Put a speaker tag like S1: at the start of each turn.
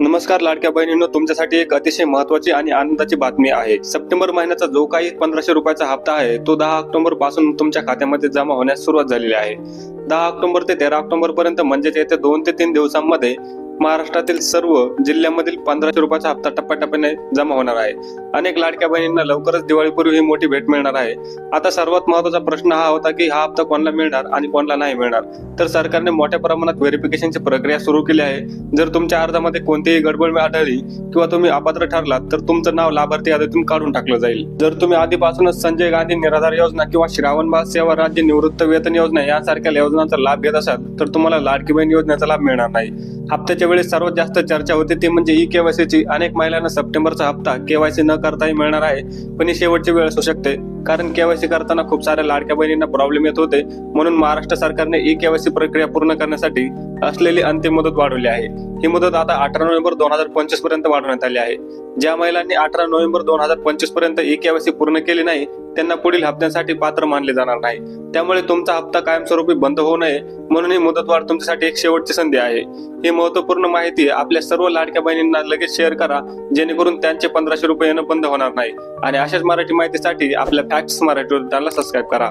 S1: नमस्कार लाडक्या बहिणींनो तुमच्यासाठी एक अतिशय महत्वाची आणि आनंदाची बातमी आहे. सप्टेंबर महिन्याचा जो काही पंधराशे रुपयाचा हप्ता आहे तो दहा ऑक्टोबरपासून तुमच्या खात्यामध्ये जमा होण्यास सुरुवात झालेली आहे. दहा ऑक्टोबर ते तेरा ऑक्टोबर पर्यंत म्हणजेच येत्या दोन ते तीन दिवसांमध्ये महाराष्ट्रातील सर्व जिल्ह्यामधील पंधराशे रुपयाचा हप्ता टप्प्याटप्प्याने जमा होणार आहे. अनेक लाडक्या बहिणींना लवकरच दिवाळीपूर्वी ही मोठी भेट मिळणार आहे. आता सर्वात महत्त्वाचा प्रश्न हा होता की हा हप्ता कोणाला मिळणार आणि कोणाला नाही मिळणार. तर सरकारने मोठ्या प्रमाणात व्हेरिफिकेशनची प्रक्रिया सुरू केली आहे. जर तुमच्या अर्जामध्ये कोणतीही गडबड आढळली किंवा तुम्ही अपात्र ठरलात तर तुमचं नाव लाभार्थी यादीतून काढून टाकलं जाईल. जर तुम्ही आधीपासूनच संजय गांधी निराधार योजना किंवा श्रावणबाळ सेवा राज्य निवृत्त वेतन योजना यासारख्या योजनांचा लाभ घेत असाल तर तुम्हाला लाडकी बहीण योजनेचा लाभ मिळणार नाही. हप्त्याच्या वेळेस सर्वात जास्त चर्चा होते ते म्हणजे ई केवायसीची. अनेक महिलांना सप्टेंबरचा हप्ता केवायसी न करताही मिळणार आहे पण ही शेवटची वेळ असू शकते. कारण केवायसी करताना खूप साऱ्या लाडक्या बहिणींना प्रॉब्लेम येत होते. म्हणून महाराष्ट्र सरकारने ई केवायसी प्रक्रिया पूर्ण करण्यासाठी असलेली अंतिम मुदत वाढवली आहे. ही मुदत आता अठरा नोव्हेंबर दोन हजार पंचवीसपर्यंत वाढवण्यात आली आहे. ज्या महिलांनी अठरा नोव्हेंबर दोन हजार पंचवीसपर्यंत ई केवायसी पूर्ण केली नाही त्यांना पुढील हप्त्यासाठी पात्र मानले जाणार नाही. त्यामुळे तुमचा हप्ता कायमस्वरूपी बंद होऊ नये म्हणून ही मुदतवाढ तुमच्यासाठी एक शेवटची संधी आहे. ही महत्त्वपूर्ण माहिती आपल्या सर्व लाडक्या बहिणींना लगेच शेअर करा जेणेकरून त्यांचे पंधराशे रुपये येणं बंद होणार नाही. आणि अशाच मराठी माहितीसाठी आपल्या फॅक्ट्स मराठी चॅनलला सबस्क्राईब करा.